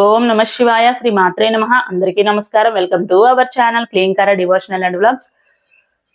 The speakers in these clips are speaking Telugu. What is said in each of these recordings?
ఓం నమ శివాయ శ్రీ మాత్రే నమ. అందరికీ నమస్కారం. Welcome to our channel Klinkaara devotional and blogs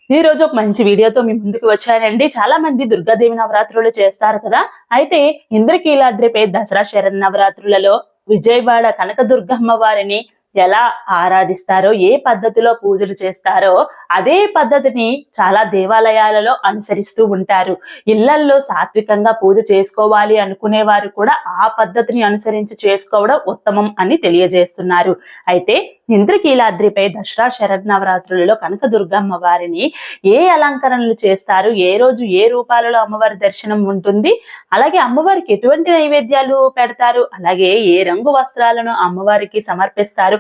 ఈ రోజు ఒక మంచి వీడియోతో మీ ముందుకు వచ్చానండి. చాలా మంది దుర్గాదేవి నవరాత్రులు చేస్తారు కదా. అయితే ఇంద్రకీలాద్రిపై దసరా శరణ్ నవరాత్రులలో విజయవాడ కనకదుర్గమ్మ వారిని ఎలా ఆరాధిస్తారో ఏ పద్ధతిలో పూజలు చేస్తారో అదే పద్ధతిని చాలా దేవాలయాలలో అనుసరిస్తూ ఉంటారు. ఇళ్ళల్లో సాత్వికంగా పూజ చేసుకోవాలి అనుకునే వారు కూడా ఆ పద్ధతిని అనుసరించి చేసుకోవడం ఉత్తమం అని తెలియజేస్తున్నారు. అయితే ఇంద్రకీలాద్రిపై దసరా శరన్నవరాత్రులలో కనకదుర్గమ్మ వారిని ఏ అలంకరణలు చేస్తారు? ఏ రోజు ఏ రూపాలలో అమ్మవారి దర్శనం ఉంటుంది? అలాగే అమ్మవారికి ఎటువంటి నైవేద్యాలు పెడతారు? అలాగే ఏ రంగు వస్త్రాలను అమ్మవారికి సమర్పిస్తారు?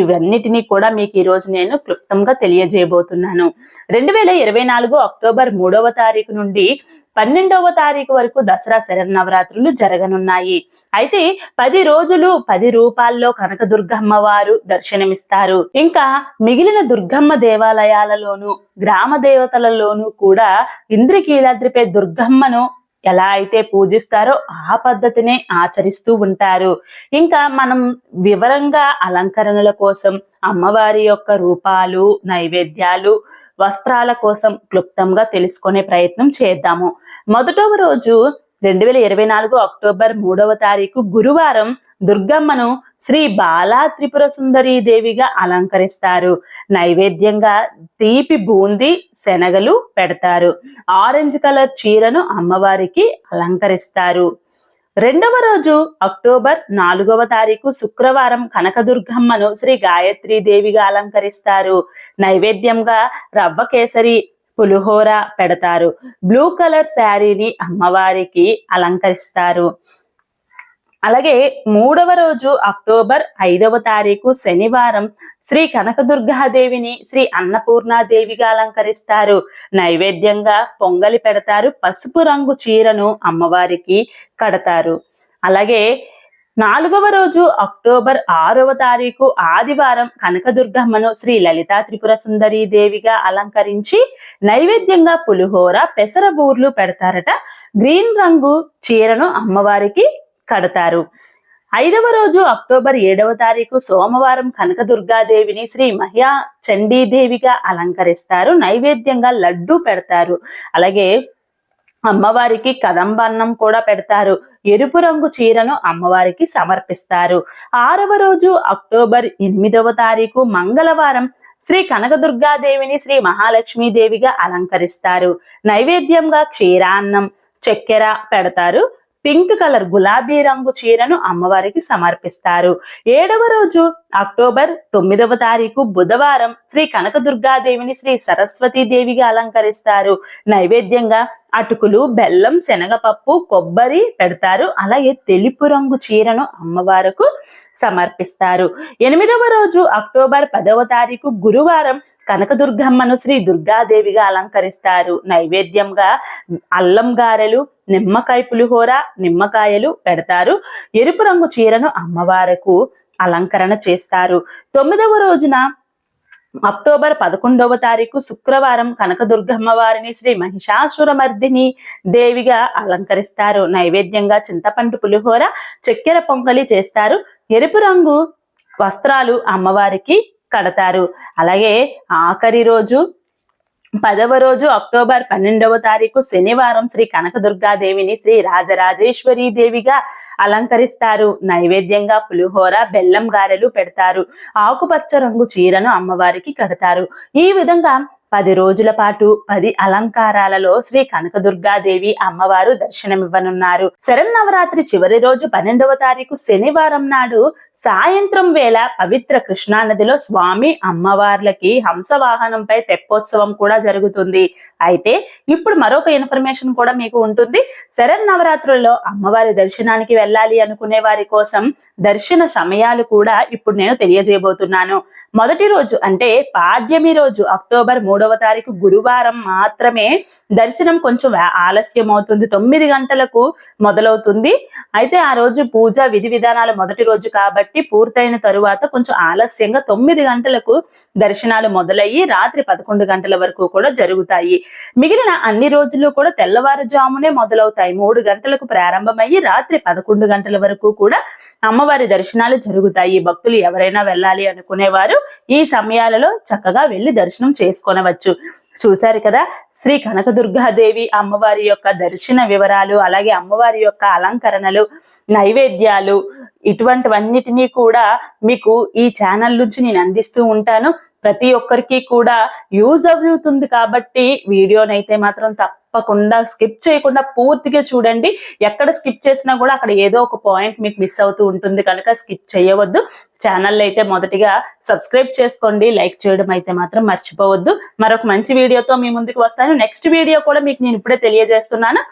ఇవన్నిటినీ కూడా మీకు ఈ రోజు నేను క్లుప్తంగా తెలియజేయబోతున్నాను. రెండు వేల ఇరవై నాలుగు అక్టోబర్ మూడవ తారీఖు నుండి పన్నెండవ తారీఖు వరకు దసరా శరన్నవరాత్రులు జరగనున్నాయి. అయితే పది రోజులు పది రూపాల్లో కనకదుర్గమ్మ వారు దర్శనమిస్తారు. ఇంకా మిగిలిన దుర్గమ్మ దేవాలయాలలోను గ్రామ దేవతలలోనూ కూడా ఇంద్రకీలాద్రిపై దుర్గమ్మను ఎలా అయితే పూజిస్తారో ఆ పద్ధతినే ఆచరిస్తూ ఉంటారు. ఇంకా మనం వివరంగా అలంకరణల కోసం అమ్మవారి యొక్క రూపాలు నైవేద్యాలు వస్త్రాల కోసం క్లుప్తంగా తెలుసుకునే ప్రయత్నం చేద్దాము. మొదటవ రోజు రెండు వేల ఇరవై నాలుగు అక్టోబర్ మూడవ తారీఖు గురువారం దుర్గమ్మను శ్రీ బాలా త్రిపుర సుందరీ దేవిగా అలంకరిస్తారు. నైవేద్యంగా తీపి బూంది శనగలు పెడతారు. ఆరెంజ్ కలర్ చీరను అమ్మవారికి అలంకరిస్తారు. రెండవ రోజు అక్టోబర్ నాలుగవ తారీఖు శుక్రవారం కనకదుర్గమ్మను శ్రీ గాయత్రి దేవిగా అలంకరిస్తారు. నైవేద్యంగా రవ్వ కేసరి పులిహోర పెడతారు. బ్లూ కలర్ శారీని అమ్మవారికి అలంకరిస్తారు. అలాగే మూడవ రోజు అక్టోబర్ ఐదవ తారీఖు శనివారం శ్రీ కనకదుర్గాదేవిని శ్రీ అన్నపూర్ణాదేవిగా అలంకరిస్తారు. నైవేద్యంగా పొంగలి పెడతారు. పసుపు రంగు చీరను అమ్మవారికి కడతారు. అలాగే నాలుగవ రోజు అక్టోబర్ ఆరవ తారీఖు ఆదివారం కనకదుర్గమ్మను శ్రీ లలితా త్రిపుర సుందరీ దేవిగా అలంకరించి నైవేద్యంగా పులిహోర పెసరబూర్లు పెడతారట. గ్రీన్ రంగు చీరను అమ్మవారికి కడతారు. ఐదవ రోజు అక్టోబర్ ఏడవ తారీఖు సోమవారం కనకదుర్గాదేవిని శ్రీ మహ్యా చండీదేవిగా అలంకరిస్తారు. నైవేద్యంగా లడ్డు పెడతారు. అలాగే అమ్మవారికి కదంబన్నం కూడా పెడతారు. ఎరుపు రంగు చీరను అమ్మవారికి సమర్పిస్తారు. ఆరవ రోజు అక్టోబర్ ఎనిమిదవ తారీఖు మంగళవారం శ్రీ కనకదుర్గాదేవిని శ్రీ మహాలక్ష్మీదేవిగా అలంకరిస్తారు. నైవేద్యంగా క్షీరాన్నం చక్కెర పెడతారు. పింక్ కలర్ గులాబీ రంగు చీరను అమ్మవారికి సమర్పిస్తారు. ఏడవ రోజు అక్టోబర్ తొమ్మిదవ తారీఖు బుధవారం శ్రీ కనకదుర్గాదేవిని శ్రీ సరస్వతీ దేవిగా అలంకరిస్తారు. నైవేద్యంగా అటుకులు బెల్లం శనగపప్పు కొబ్బరి పెడతారు. అలాగే తెలుపు రంగు చీరను అమ్మవారుకు సమర్పిస్తారు. ఎనిమిదవ రోజు అక్టోబర్ పదవ తారీఖు గురువారం కనకదుర్గమ్మను శ్రీ దుర్గాదేవిగా అలంకరిస్తారు. నైవేద్యంగా అల్లం గారెలు నిమ్మకాయ పులిహోర నిమ్మకాయలు పెడతారు. ఎరుపు రంగు చీరను అమ్మవారకు అలంకరణ చేస్తారు. తొమ్మిదవ రోజున అక్టోబర్ పదకొండవ తారీఖు శుక్రవారం కనకదుర్గమ్మ వారిని శ్రీ మహిషాసురమర్దిని దేవిగా అలంకరిస్తారు. నైవేద్యంగా చింతపండు పులిహోర చక్కెర పొంగలి చేస్తారు. ఎరుపు రంగు వస్త్రాలు అమ్మవారికి కడతారు. అలాగే ఆఖరి రోజు పదవ రోజు అక్టోబర్ పన్నెండవ తారీఖు శనివారం శ్రీ కనకదుర్గాదేవిని శ్రీ రాజరాజేశ్వరి దేవిగా అలంకరిస్తారు. నైవేద్యంగా పులిహోర బెల్లం గారెలు పెడతారు. ఆకుపచ్చ రంగు చీరను అమ్మవారికి కడతారు. ఈ విధంగా పది రోజుల పాటు పది అలంకారాలలో శ్రీ కనకదుర్గాదేవి అమ్మవారు దర్శనమివ్వనున్నారు. శరన్నవరాత్రి చివరి రోజు పన్నెండవ తారీఖు శనివారం నాడు సాయంత్రం వేళ పవిత్ర కృష్ణా నదిలో స్వామి అమ్మవార్లకి హంసవాహనంపై తెప్పోత్సవం కూడా జరుగుతుంది. అయితే ఇప్పుడు మరొక ఇన్ఫర్మేషన్ కూడా మీకు ఉంటుంది. శరన్నవరాత్రుల్లో అమ్మవారి దర్శనానికి వెళ్ళాలి అనుకునే వారి కోసం దర్శన సమయాలు కూడా ఇప్పుడు నేను తెలియజేయబోతున్నాను. మొదటి రోజు అంటే పాడ్యమి రోజు అక్టోబర్ మూడు మూడవ తారీఖు గురువారం మాత్రమే దర్శనం కొంచెం ఆలస్యం అవుతుంది. తొమ్మిది గంటలకు మొదలవుతుంది. అయితే ఆ రోజు పూజ విధి విధానాలు మొదటి రోజు కాబట్టి పూర్తయిన తరువాత కొంచెం ఆలస్యంగా తొమ్మిది గంటలకు దర్శనాలు మొదలయ్యి రాత్రి పదకొండు గంటల వరకు కూడా జరుగుతాయి. మిగిలిన అన్ని రోజులు కూడా తెల్లవారుజామునే మొదలవుతాయి. మూడు గంటలకు ప్రారంభమయ్యి రాత్రి పదకొండు గంటల వరకు కూడా అమ్మవారి దర్శనాలు జరుగుతాయి. భక్తులు ఎవరైనా వెళ్ళాలి అనుకునేవారు ఈ సమయాలలో చక్కగా వెళ్ళి దర్శనం చేసుకోనవచ్చు చూశారు కదా? శ్రీ కనకదుర్గాదేవి అమ్మవారి యొక్క దర్శన వివరాలు అలాగే అమ్మవారి యొక్క అలంకరణలు నైవేద్యాలు ఇటువంటివన్నిటినీ కూడా మీకు ఈ ఛానల్ నుంచి నేను అందిస్తూ ఉంటాను. ప్రతి ఒక్కరికి కూడా యూజ్ అవుతుంది కాబట్టి వీడియోనైతే మాత్రం తప్పకుండా స్కిప్ చేయకుండా పూర్తిగా చూడండి. ఎక్కడ స్కిప్ చేసినా కూడా అక్కడ ఏదో ఒక పాయింట్ మీకు మిస్ అవుతూ ఉంటుంది కనుక స్కిప్ చేయవద్దు. ఛానల్ అయితే మొదటిగా సబ్స్క్రైబ్ చేసుకోండి. లైక్ చేయడం అయితే మాత్రం మర్చిపోవద్దు. మరొక మంచి వీడియోతో మీ ముందుకు వస్తాను. నెక్స్ట్ వీడియో కూడా మీకు నేను ఇప్పుడే తెలియజేస్తున్నాను.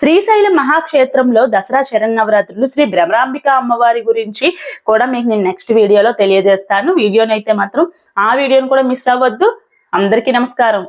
శ్రీశైలం మహాక్షేత్రంలో దసరా శరన్నవరాత్రులు శ్రీ భ్రమరాంబిక అమ్మవారి గురించి కూడా మీకు నేను నెక్స్ట్ వీడియోలో తెలియజేస్తాను. వీడియోనైతే మాత్రం ఆ వీడియోని కూడా మిస్ అవ్వద్దు. అందరికీ నమస్కారం.